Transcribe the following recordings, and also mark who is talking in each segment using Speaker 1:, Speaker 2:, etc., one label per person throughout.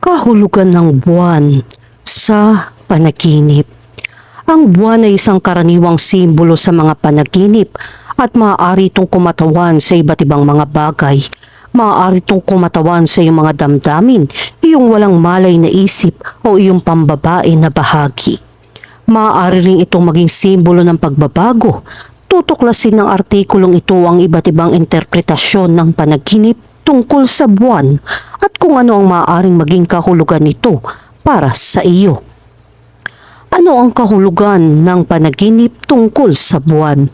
Speaker 1: kahulugan ng buwan sa panaginip. Ang buwan ay isang karaniwang simbolo sa mga panaginip at maaari itong kumatawan sa iba't ibang mga bagay. Maaari itong kumatawan sa iyong mga damdamin, iyong walang malay na isip o iyong pambabae na bahagi. Maaari rin itong maging simbolo ng pagbabago. Tutuklasin ng artikulong ito ang iba't ibang interpretasyon ng panaginip tungkol sa buwan at kung ano ang maaaring maging kahulugan nito para sa iyo. Ano ang kahulugan ng panaginip tungkol sa buwan?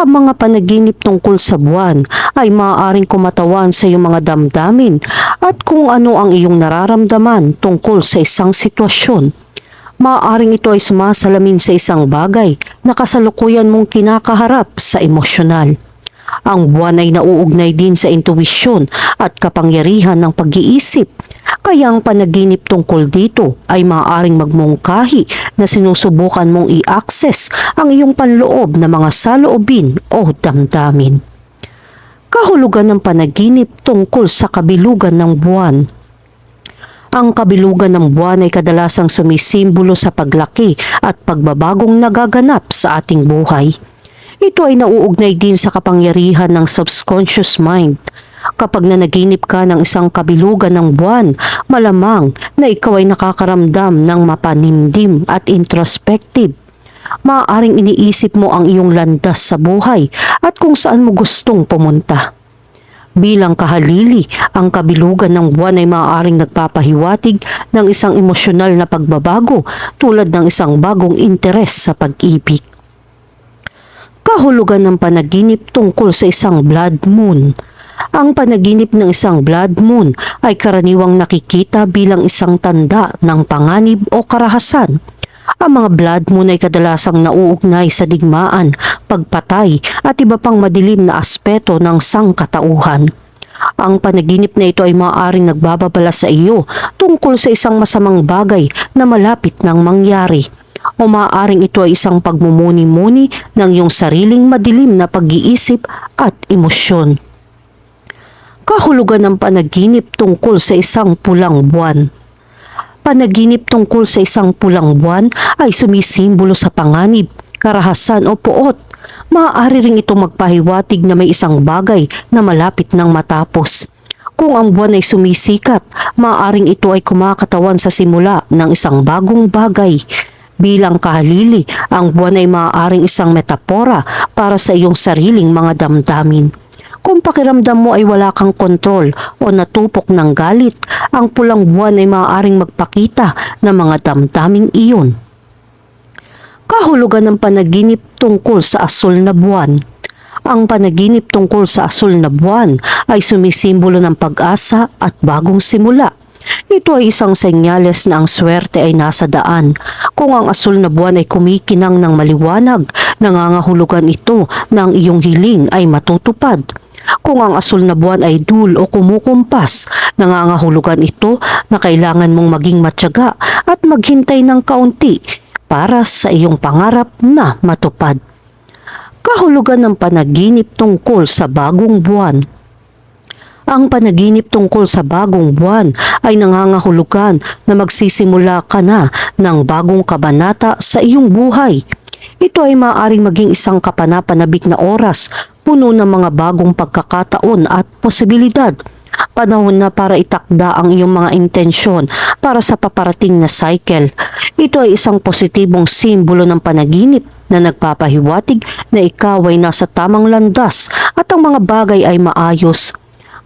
Speaker 1: Ang mga panaginip tungkol sa buwan ay maaaring kumatawan sa iyong mga damdamin at kung ano ang iyong nararamdaman tungkol sa isang sitwasyon. Maaaring ito ay sumasalamin sa isang bagay na kasalukuyan mong kinakaharap sa emosyonal. Ang buwan ay nauugnay din sa intuwisyon at kapangyarihan ng pag-iisip. Kaya ang panaginip tungkol dito ay maaaring magmungkahi na sinusubukan mong i-access ang iyong panloob na mga saloobin o damdamin. Kahulugan ng panaginip tungkol sa kabilugan ng buwan ang kabilugan ng buwan ay kadalasang sumisimbolo sa paglaki at pagbabagong nagaganap sa ating buhay. Ito ay nauugnay din sa kapangyarihan ng subconscious mind. Kapag nanaginip ka ng isang kabilugan ng buwan, malamang na ikaw ay nakakaramdam ng mapanimdim at introspective. Maaaring iniisip mo ang iyong landas sa buhay at kung saan mo gustong pumunta. Bilang kahalili, ang kabilugan ng buwan ay maaaring nagpapahiwatig ng isang emosyonal na pagbabago tulad ng isang bagong interes sa pag-ibig. Kahulugan ng panaginip tungkol sa isang blood moon. Ang panaginip ng isang blood moon ay karaniwang nakikita bilang isang tanda ng panganib o karahasan ang mga blood moon ay kadalasang nauugnay sa digmaan, pagpatay at iba pang madilim na aspeto ng sangkatauhan. Ang panaginip na ito ay maaaring nagbababala sa iyo tungkol sa isang masamang bagay na malapit nang mangyari. O maaaring ito ay isang pagmumuni-muni ng iyong sariling madilim na pag-iisip at emosyon. Kahulugan ng panaginip tungkol sa isang pulang buwan panaginip tungkol sa isang pulang buwan ay sumisimbolo sa panganib, karahasan o puot. Maaari ring ito magpahiwatig na may isang bagay na malapit nang matapos. Kung ang buwan ay sumisikat, maaaring ito ay kumakatawan sa simula ng isang bagong bagay. Bilang kahalili, ang buwan ay maaaring isang metapora para sa iyong sariling mga damdamin. Kung pakiramdam mo ay wala kang kontrol o natupok ng galit, ang pulang buwan ay maaaring magpakita ng mga damdaming iyon. Kahulugan ng panaginip tungkol sa asul na buwan. Ang panaginip tungkol sa asul na buwan ay sumisimbolo ng pag-asa at bagong simula. Ito ay isang senyales na ang swerte ay nasa daan. Kung ang asul na buwan ay kumikinang ng maliwanag, nangangahulugan ito na ang iyong hiling ay matutupad. Kung ang asul na buwan ay dul o kumukumpas, nangangahulugan ito na kailangan mong maging matyaga at maghintay ng kaunti para sa iyong pangarap na matupad. Kahulugan ng panaginip tungkol sa bagong buwan ang panaginip tungkol sa bagong buwan ay nangangahulugan na magsisimula ka na ng bagong kabanata sa iyong buhay. Ito ay maaaring maging isang kapanapanabik na oras puno ng mga bagong pagkakataon at posibilidad. Panahon na para itakda ang iyong mga intensyon para sa paparating na cycle. Ito ay isang positibong simbolo ng panaginip na nagpapahiwatig na ikaw ay nasa tamang landas at ang mga bagay ay maayos.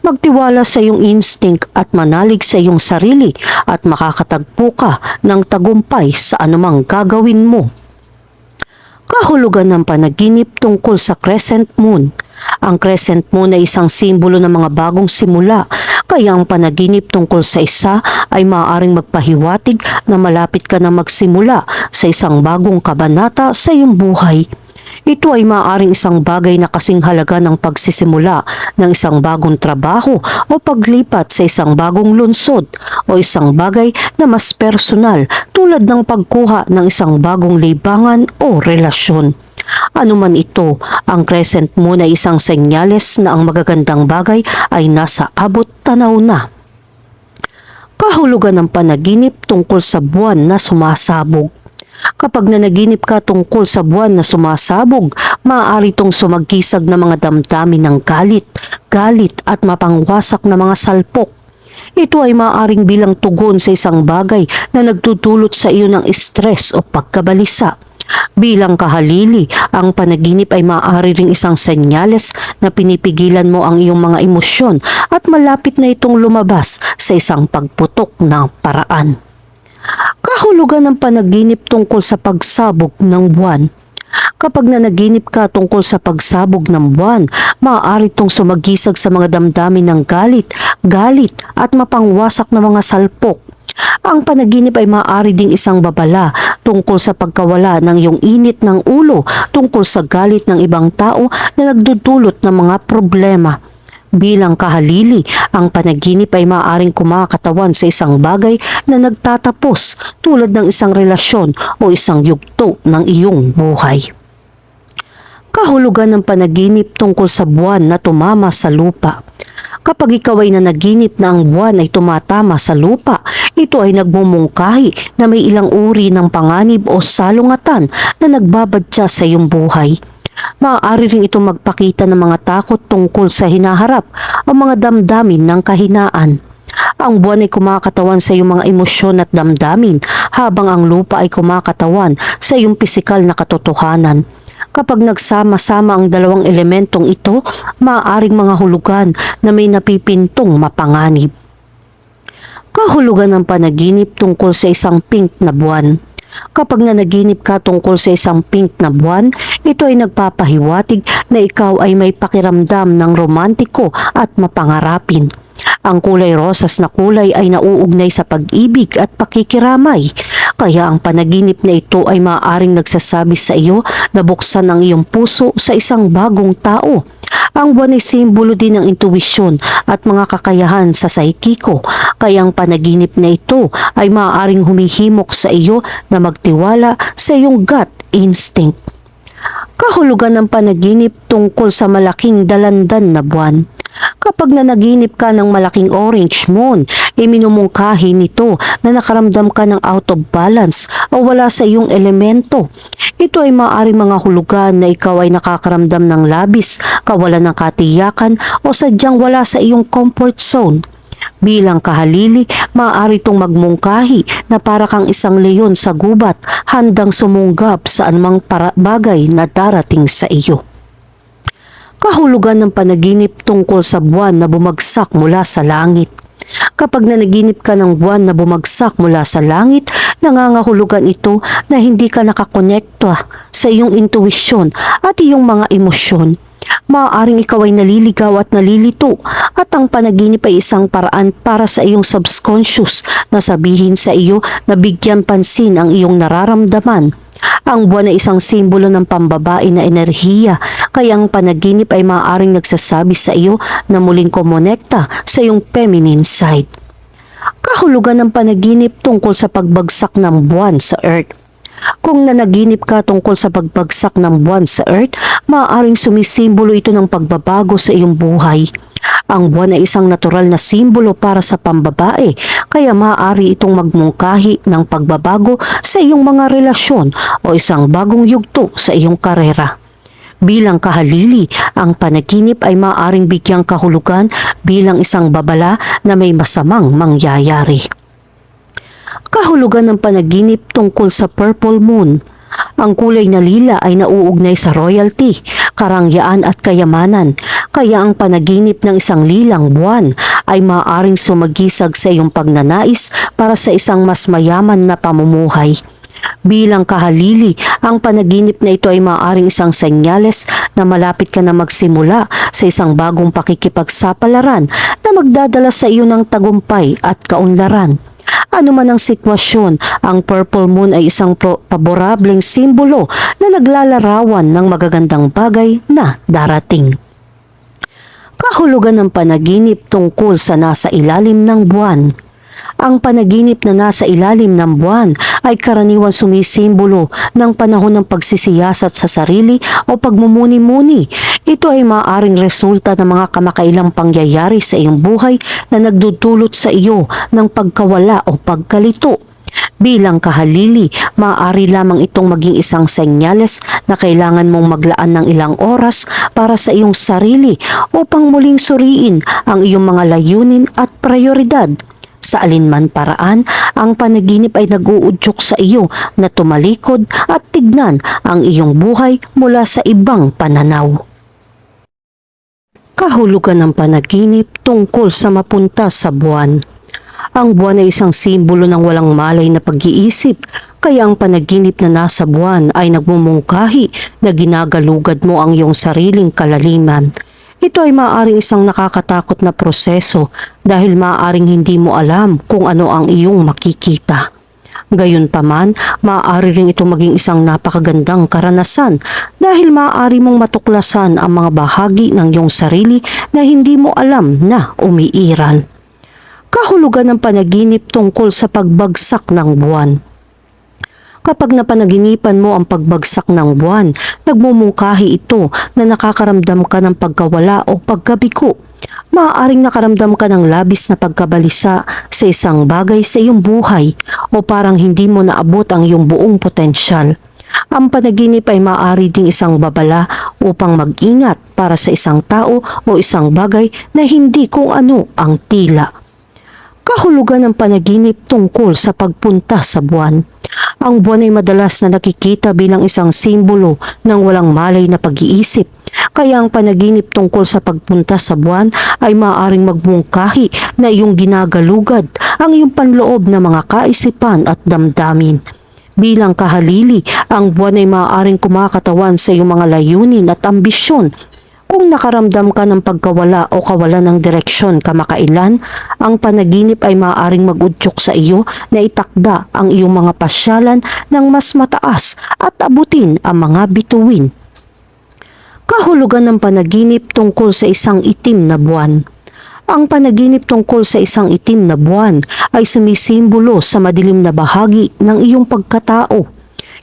Speaker 1: Magtiwala sa iyong instinct at manalig sa iyong sarili at makakatagpo ka ng tagumpay sa anumang gagawin mo kahulugan ng panaginip tungkol sa crescent moon. Ang crescent moon ay isang simbolo ng mga bagong simula, kaya ang panaginip tungkol sa isa ay maaaring magpahiwatig na malapit ka na magsimula sa isang bagong kabanata sa iyong buhay. Ito ay maaaring isang bagay na kasing halaga ng pagsisimula ng isang bagong trabaho o paglipat sa isang bagong lunsod o isang bagay na mas personal tulad ng pagkuha ng isang bagong libangan o relasyon. Ano man ito, ang crescent moon ay isang senyales na ang magagandang bagay ay nasa abot tanaw na. Kahulugan ng panaginip tungkol sa buwan na sumasabog. Kapag nanaginip ka tungkol sa buwan na sumasabog, maaari itong sumagkisag ng mga damdamin ng galit, galit at mapangwasak na mga salpok. Ito ay maaaring bilang tugon sa isang bagay na nagtutulot sa iyo ng stress o pagkabalisa. Bilang kahalili, ang panaginip ay maaari ring isang senyales na pinipigilan mo ang iyong mga emosyon at malapit na itong lumabas sa isang pagputok ng paraan. Kahulugan ng panaginip tungkol sa pagsabog ng buwan. Kapag nanaginip ka tungkol sa pagsabog ng buwan, maaari itong sumagisag sa mga damdamin ng galit, galit at mapangwasak na mga salpok. Ang panaginip ay maaari ding isang babala tungkol sa pagkawala ng iyong init ng ulo tungkol sa galit ng ibang tao na nagdudulot ng mga problema. Bilang kahalili, ang panaginip ay maaaring kumakatawan sa isang bagay na nagtatapos tulad ng isang relasyon o isang yugto ng iyong buhay. Kahulugan ng panaginip tungkol sa buwan na tumama sa lupa. Kapag ikaw ay nanaginip na ang buwan ay tumatama sa lupa, ito ay nagmumungkahi na may ilang uri ng panganib o salungatan na nagbabadya sa iyong buhay. Maaari rin ito magpakita ng mga takot tungkol sa hinaharap o mga damdamin ng kahinaan. Ang buwan ay kumakatawan sa iyong mga emosyon at damdamin habang ang lupa ay kumakatawan sa iyong pisikal na katotohanan. Kapag nagsama-sama ang dalawang elementong ito, maaaring mga hulugan na may napipintong mapanganib. Kahulugan ng panaginip tungkol sa isang pink na buwan. Kapag nanaginip ka tungkol sa isang pink na buwan, ito ay nagpapahiwatig na ikaw ay may pakiramdam ng romantiko at mapangarapin. Ang kulay rosas na kulay ay nauugnay sa pag-ibig at pakikiramay. Kaya ang panaginip na ito ay maaaring nagsasabi sa iyo na buksan ang iyong puso sa isang bagong tao. Ang buwan ay simbolo din ng intuwisyon at mga kakayahan sa saikiko, kaya ang panaginip na ito ay maaaring humihimok sa iyo na magtiwala sa iyong gut instinct. Kahulugan ng panaginip tungkol sa malaking dalandan na buwan. Kapag nanaginip ka ng malaking orange moon, iminumungkahi nito na nakaramdam ka ng out of balance o wala sa iyong elemento. Ito ay maaari mga hulugan na ikaw ay nakakaramdam ng labis, kawalan ng katiyakan o sadyang wala sa iyong comfort zone. Bilang kahalili, maaari itong magmungkahi na para kang isang leon sa gubat handang sumunggab sa anumang para- bagay na darating sa iyo kahulugan ng panaginip tungkol sa buwan na bumagsak mula sa langit. Kapag nanaginip ka ng buwan na bumagsak mula sa langit, nangangahulugan ito na hindi ka nakakonekta sa iyong intuwisyon at iyong mga emosyon. Maaaring ikaw ay naliligaw at nalilito at ang panaginip ay isang paraan para sa iyong subconscious na sabihin sa iyo na bigyan pansin ang iyong nararamdaman ang buwan ay isang simbolo ng pambabae na enerhiya, kaya ang panaginip ay maaaring nagsasabi sa iyo na muling kumonekta sa iyong feminine side. Kahulugan ng panaginip tungkol sa pagbagsak ng buwan sa Earth. Kung nanaginip ka tungkol sa pagbagsak ng buwan sa Earth, maaaring sumisimbolo ito ng pagbabago sa iyong buhay. Ang buwan ay isang natural na simbolo para sa pambabae, kaya maaari itong magmungkahi ng pagbabago sa iyong mga relasyon o isang bagong yugto sa iyong karera. Bilang kahalili, ang panaginip ay maaaring bigyang kahulugan bilang isang babala na may masamang mangyayari. Kahulugan ng panaginip tungkol sa purple moon. Ang kulay na lila ay nauugnay sa royalty, karangyaan at kayamanan, kaya ang panaginip ng isang lilang buwan ay maaaring sumagisag sa iyong pagnanais para sa isang mas mayaman na pamumuhay. Bilang kahalili, ang panaginip na ito ay maaaring isang senyales na malapit ka na magsimula sa isang bagong pakikipagsapalaran na magdadala sa iyo ng tagumpay at kaunlaran. Ano man ang sitwasyon, ang purple moon ay isang paborableng simbolo na naglalarawan ng magagandang bagay na darating. Kahulugan ng panaginip tungkol sa nasa ilalim ng buwan. Ang panaginip na nasa ilalim ng buwan ay karaniwan sumisimbolo ng panahon ng pagsisiyasat sa sarili o pagmumuni-muni. Ito ay maaaring resulta ng mga kamakailang pangyayari sa iyong buhay na nagdudulot sa iyo ng pagkawala o pagkalito. Bilang kahalili, maaari lamang itong maging isang senyales na kailangan mong maglaan ng ilang oras para sa iyong sarili upang muling suriin ang iyong mga layunin at prioridad. Sa alinman paraan, ang panaginip ay nag-uudyok sa iyo na tumalikod at tignan ang iyong buhay mula sa ibang pananaw. Kahulugan ng panaginip tungkol sa mapunta sa buwan. Ang buwan ay isang simbolo ng walang malay na pag-iisip, kaya ang panaginip na nasa buwan ay nagmumungkahi na ginagalugad mo ang iyong sariling kalaliman. Ito ay maaaring isang nakakatakot na proseso dahil maaaring hindi mo alam kung ano ang iyong makikita. Gayunpaman, maaari rin ito maging isang napakagandang karanasan dahil maaari mong matuklasan ang mga bahagi ng iyong sarili na hindi mo alam na umiiral. Kahulugan ng panaginip tungkol sa pagbagsak ng buwan. Kapag napanaginipan mo ang pagbagsak ng buwan, nagmumungkahi ito na nakakaramdam ka ng pagkawala o pagkabiko. Maaaring nakaramdam ka ng labis na pagkabalisa sa isang bagay sa iyong buhay o parang hindi mo naabot ang iyong buong potensyal. Ang panaginip ay maaari ding isang babala upang mag-ingat para sa isang tao o isang bagay na hindi kung ano ang tila kahulugan ng panaginip tungkol sa pagpunta sa buwan. Ang buwan ay madalas na nakikita bilang isang simbolo ng walang malay na pag-iisip. Kaya ang panaginip tungkol sa pagpunta sa buwan ay maaaring magmungkahi na iyong ginagalugad ang iyong panloob na mga kaisipan at damdamin. Bilang kahalili, ang buwan ay maaaring kumakatawan sa iyong mga layunin at ambisyon kung nakaramdam ka ng pagkawala o kawalan ng direksyon kamakailan, ang panaginip ay maaaring mag-udyok sa iyo na itakda ang iyong mga pasyalan ng mas mataas at abutin ang mga bituin. Kahulugan ng panaginip tungkol sa isang itim na buwan. Ang panaginip tungkol sa isang itim na buwan ay sumisimbolo sa madilim na bahagi ng iyong pagkatao.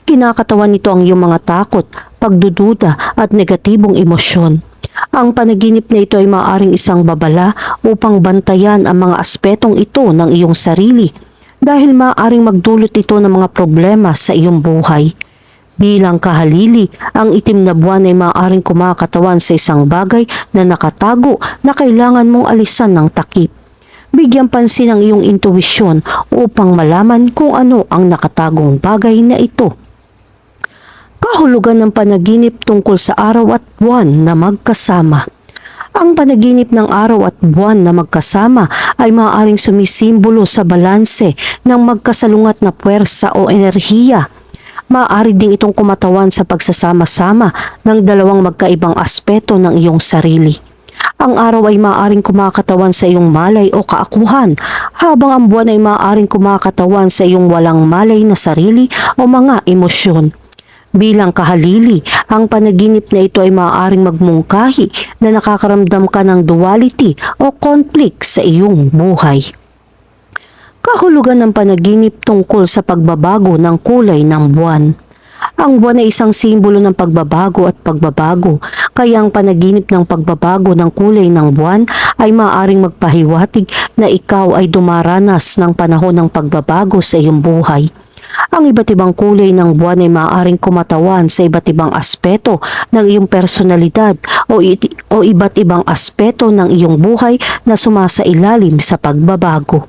Speaker 1: Kinakatawan nito ang iyong mga takot, pagdududa at negatibong emosyon. Ang panaginip na ito ay maaaring isang babala upang bantayan ang mga aspetong ito ng iyong sarili dahil maaaring magdulot ito ng mga problema sa iyong buhay. Bilang kahalili, ang itim na buwan ay maaaring kumakatawan sa isang bagay na nakatago na kailangan mong alisan ng takip. Bigyan pansin ang iyong intuwisyon upang malaman kung ano ang nakatagong bagay na ito kahulugan ng panaginip tungkol sa araw at buwan na magkasama. Ang panaginip ng araw at buwan na magkasama ay maaaring sumisimbolo sa balanse ng magkasalungat na puwersa o enerhiya. Maaari ding itong kumatawan sa pagsasama-sama ng dalawang magkaibang aspeto ng iyong sarili. Ang araw ay maaaring kumakatawan sa iyong malay o kaakuhan, habang ang buwan ay maaaring kumakatawan sa iyong walang malay na sarili o mga emosyon. Bilang kahalili, ang panaginip na ito ay maaaring magmungkahi na nakakaramdam ka ng duality o conflict sa iyong buhay. Kahulugan ng panaginip tungkol sa pagbabago ng kulay ng buwan. Ang buwan ay isang simbolo ng pagbabago at pagbabago, kaya ang panaginip ng pagbabago ng kulay ng buwan ay maaaring magpahiwatig na ikaw ay dumaranas ng panahon ng pagbabago sa iyong buhay. Ang iba't ibang kulay ng buwan ay maaaring kumatawan sa iba't ibang aspeto ng iyong personalidad o, o iba't ibang aspeto ng iyong buhay na sumasailalim sa pagbabago.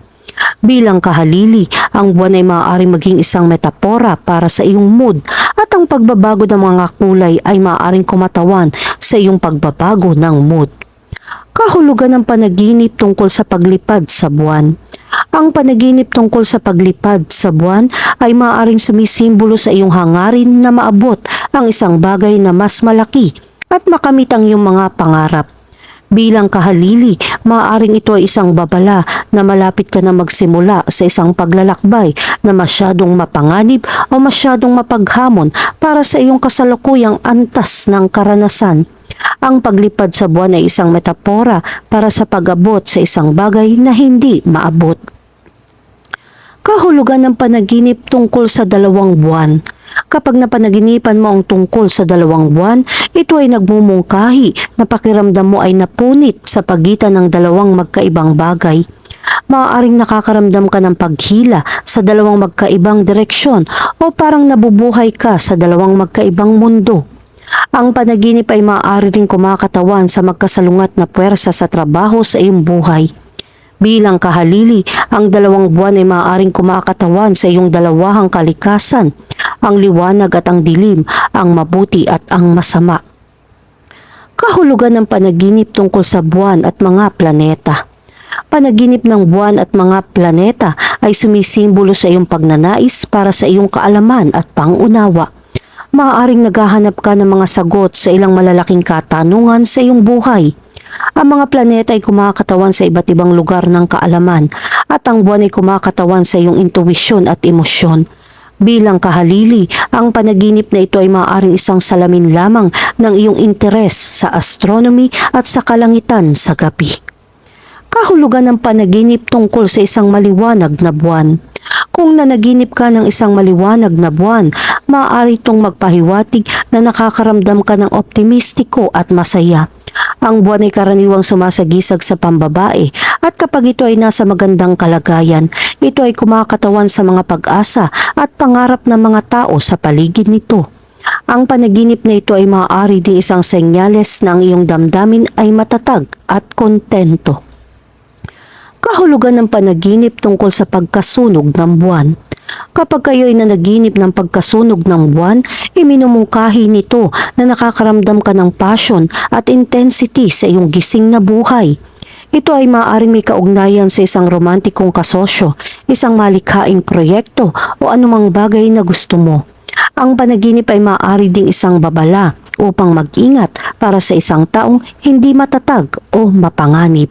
Speaker 1: Bilang kahalili, ang buwan ay maaaring maging isang metapora para sa iyong mood at ang pagbabago ng mga kulay ay maaaring kumatawan sa iyong pagbabago ng mood. Kahulugan ng panaginip tungkol sa paglipad sa buwan. Ang panaginip tungkol sa paglipad sa buwan ay maaaring sumisimbolo sa iyong hangarin na maabot ang isang bagay na mas malaki at makamit ang iyong mga pangarap. Bilang kahalili, maaaring ito ay isang babala na malapit ka na magsimula sa isang paglalakbay na masyadong mapanganib o masyadong mapaghamon para sa iyong kasalukuyang antas ng karanasan. Ang paglipad sa buwan ay isang metapora para sa pag-abot sa isang bagay na hindi maabot. Kahulugan ng panaginip tungkol sa dalawang buwan. Kapag napanaginipan mo ang tungkol sa dalawang buwan, ito ay nagmumungkahi na pakiramdam mo ay napunit sa pagitan ng dalawang magkaibang bagay. Maaaring nakakaramdam ka ng paghila sa dalawang magkaibang direksyon o parang nabubuhay ka sa dalawang magkaibang mundo. Ang panaginip ay maaari ring kumakatawan sa magkasalungat na puwersa sa trabaho sa iyong buhay. Bilang kahalili, ang dalawang buwan ay maaaring kumakatawan sa iyong dalawahang kalikasan, ang liwanag at ang dilim, ang mabuti at ang masama. Kahulugan ng panaginip tungkol sa buwan at mga planeta. Panaginip ng buwan at mga planeta ay sumisimbolo sa iyong pagnanais para sa iyong kaalaman at pangunawa. Maaaring naghahanap ka ng mga sagot sa ilang malalaking katanungan sa iyong buhay. Ang mga planeta ay kumakatawan sa iba't ibang lugar ng kaalaman at ang buwan ay kumakatawan sa iyong intuwisyon at emosyon. Bilang kahalili, ang panaginip na ito ay maaaring isang salamin lamang ng iyong interes sa astronomy at sa kalangitan sa gabi. Kahulugan ng panaginip tungkol sa isang maliwanag na buwan. Kung nanaginip ka ng isang maliwanag na buwan, maaari itong magpahiwatig na nakakaramdam ka ng optimistiko at masaya. Ang buwan ay karaniwang sumasagisag sa pambabae at kapag ito ay nasa magandang kalagayan, ito ay kumakatawan sa mga pag-asa at pangarap ng mga tao sa paligid nito. Ang panaginip na ito ay maaari din isang senyales na ang iyong damdamin ay matatag at kontento. Kahulugan ng panaginip tungkol sa pagkasunog ng buwan. Kapag kayo ay nanaginip ng pagkasunog ng buwan, iminumungkahi nito na nakakaramdam ka ng passion at intensity sa iyong gising na buhay. Ito ay maaaring may kaugnayan sa isang romantikong kasosyo, isang malikhaing proyekto o anumang bagay na gusto mo. Ang panaginip ay maaari ding isang babala upang mag-ingat para sa isang taong hindi matatag o mapanganib.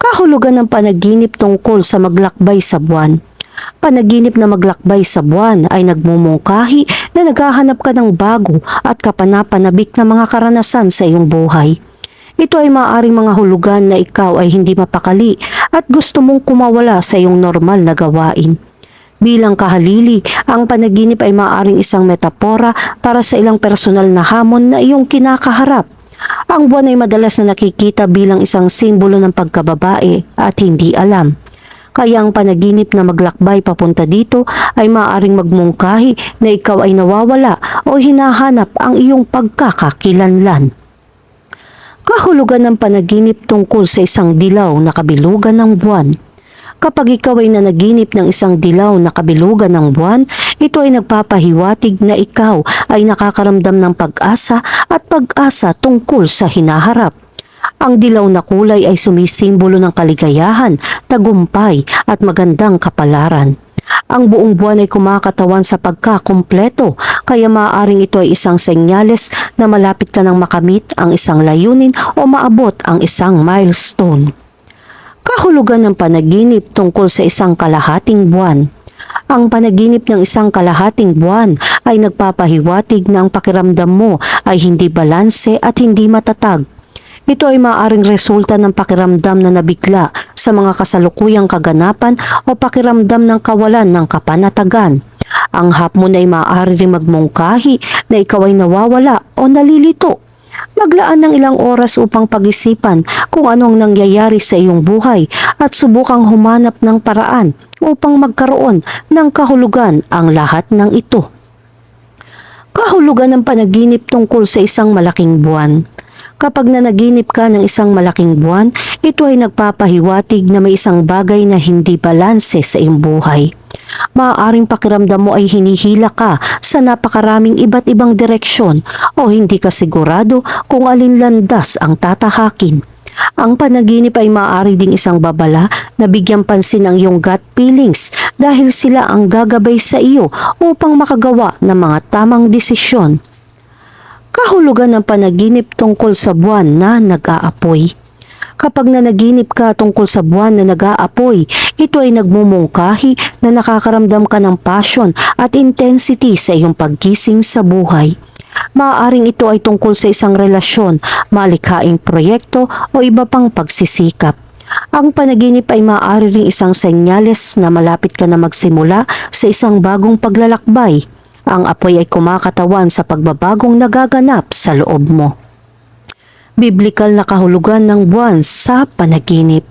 Speaker 1: Kahulugan ng panaginip tungkol sa maglakbay sa buwan. Panaginip na maglakbay sa buwan ay nagmumungkahi na naghahanap ka ng bago at kapanapanabik na mga karanasan sa iyong buhay. Ito ay maaaring mga hulugan na ikaw ay hindi mapakali at gusto mong kumawala sa iyong normal na gawain. Bilang kahalili, ang panaginip ay maaaring isang metapora para sa ilang personal na hamon na iyong kinakaharap. Ang buwan ay madalas na nakikita bilang isang simbolo ng pagkababae at hindi alam. Kaya ang panaginip na maglakbay papunta dito ay maaaring magmungkahi na ikaw ay nawawala o hinahanap ang iyong pagkakakilanlan. Kahulugan ng panaginip tungkol sa isang dilaw na kabilugan ng buwan. Kapag ikaw ay nanaginip ng isang dilaw na kabilugan ng buwan, ito ay nagpapahiwatig na ikaw ay nakakaramdam ng pag-asa at pag-asa tungkol sa hinaharap. Ang dilaw na kulay ay sumisimbolo ng kaligayahan, tagumpay at magandang kapalaran. Ang buong buwan ay kumakatawan sa pagkakumpleto, kaya maaaring ito ay isang senyales na malapit ka nang makamit ang isang layunin o maabot ang isang milestone. Kahulugan ng panaginip tungkol sa isang kalahating buwan. Ang panaginip ng isang kalahating buwan ay nagpapahiwatig na ang pakiramdam mo ay hindi balanse at hindi matatag. Ito ay maaaring resulta ng pakiramdam na nabigla sa mga kasalukuyang kaganapan o pakiramdam ng kawalan ng kapanatagan. Ang hapon ay maaari rin magmungkahi na ikaw ay nawawala o nalilito Maglaan ng ilang oras upang pag-isipan kung ano ang nangyayari sa iyong buhay at subukang humanap ng paraan upang magkaroon ng kahulugan ang lahat ng ito. Kahulugan ng panaginip tungkol sa isang malaking buwan. Kapag nanaginip ka ng isang malaking buwan, ito ay nagpapahiwatig na may isang bagay na hindi balanse sa iyong buhay. Maaaring pakiramdam mo ay hinihila ka sa napakaraming iba't ibang direksyon o hindi ka sigurado kung alin landas ang tatahakin. Ang panaginip ay maaari ding isang babala na bigyan pansin ang iyong gut feelings dahil sila ang gagabay sa iyo upang makagawa ng mga tamang desisyon. Kahulugan ng panaginip tungkol sa buwan na nag-aapoy. Kapag nanaginip ka tungkol sa buwan na nag-aapoy, ito ay nagmumungkahi na nakakaramdam ka ng passion at intensity sa iyong paggising sa buhay. Maaaring ito ay tungkol sa isang relasyon, malikhaing proyekto o iba pang pagsisikap. Ang panaginip ay maaari ring isang senyales na malapit ka na magsimula sa isang bagong paglalakbay. Ang apoy ay kumakatawan sa pagbabagong nagaganap sa loob mo. Biblikal na kahulugan ng buwan sa panaginip.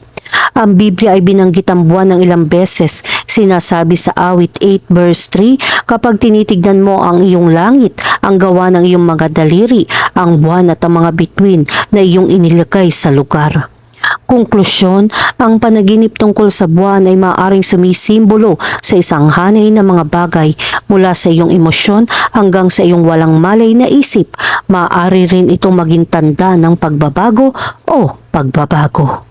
Speaker 1: Ang Biblia ay binanggit ang buwan ng ilang beses. Sinasabi sa awit 8 verse 3, kapag tinitignan mo ang iyong langit, ang gawa ng iyong mga daliri, ang buwan at ang mga bituin na iyong inilagay sa lugar. Konklusyon, ang panaginip tungkol sa buwan ay maaaring sumisimbolo sa isang hanay ng mga bagay mula sa iyong emosyon hanggang sa iyong walang malay na isip. Maaari rin itong maging tanda ng pagbabago o pagbabago.